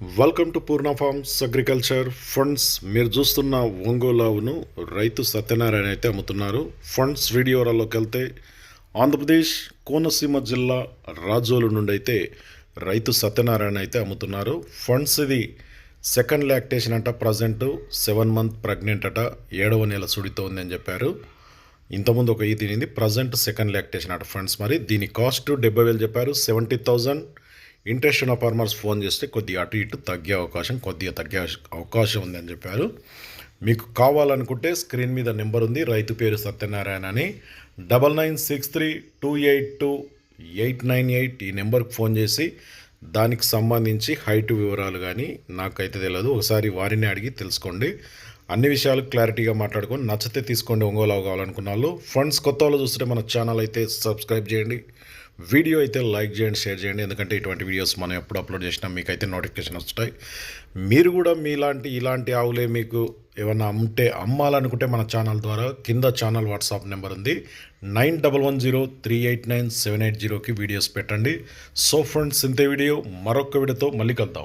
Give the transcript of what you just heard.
Welcome to Purna farms agriculture friends మీరు చూస్తున్న ఒంగోలావును రైతు సత్యనారాయణ అయితే అమ్ముతున్నారు. ఫండ్స్ వీడియోలోకి వెళ్తే ఆంధ్రప్రదేశ్ కోనసీమ జిల్లా రాజోలు నుండి అయితే రైతు సత్యనారాయణ అయితే అమ్ముతున్నారు. ఫండ్స్ ఇది సెకండ్ లాక్టేషన్ అంట ప్రజెంట్ సెవెన్ మంత్ ప్రెగ్నెంట్ అట ఏడవ నెల సుడితో ఉందని చెప్పారు. ఇంతకుముందు ఒక ఈ తినింది ప్రజెంట్ సెకండ్ లాక్టేషన్ అట ఫండ్స్ మరి దీని కాస్ట్ డెబ్బై వేలు చెప్పారు. సెవెంటీ థౌజండ్ ఇంట్రెస్ట్ ఉన్న ఫార్మర్స్ ఫోన్ చేస్తే కొద్దిగా అటు ఇటు తగ్గే అవకాశం కొద్దిగా తగ్గే అవకాశం ఉందని చెప్పారు. మీకు కావాలనుకుంటే స్క్రీన్ మీద నెంబర్ ఉంది. రైతు పేరు సత్యనారాయణ అని. Double nine six three two eight two eight nine eight ఈ నెంబర్కి ఫోన్ చేసి దానికి సంబంధించి హైట్ వివరాలు కానీ నాకైతే తెలియదు ఒకసారి వారిని అడిగి తెలుసుకోండి. అన్ని విషయాలు క్లారిటీగా మాట్లాడుకొని నచ్చితే తీసుకోండి. ఒంగోలు కావాలనుకున్న వాళ్ళు. ఫండ్స్ కొత్త వాళ్ళు చూస్తే మన ఛానల్ అయితే సబ్స్క్రైబ్ చేయండి. వీడియో అయితే లైక్ చేయండి షేర్ చేయండి. ఎందుకంటే ఇటువంటి వీడియోస్ మనం ఎప్పుడు అప్లోడ్ చేసినా మీకు అయితే నోటిఫికేషన్ వస్తాయి. మీరు కూడా మీలాంటి ఇలాంటి ఆవులే మీకు ఏమన్నా అమ్ముంటే అమ్మాలనుకుంటే మన ఛానల్ ద్వారా కింద ఛానల్ వాట్సాప్ నెంబర్ ఉంది. Nine double one zero three eight nine seven eight జీరోకి వీడియోస్ పెట్టండి. సో ఫ్రెండ్స్ ఇంతే వీడియో. మరొక వీడియోతో మళ్ళీ కలుద్దాం.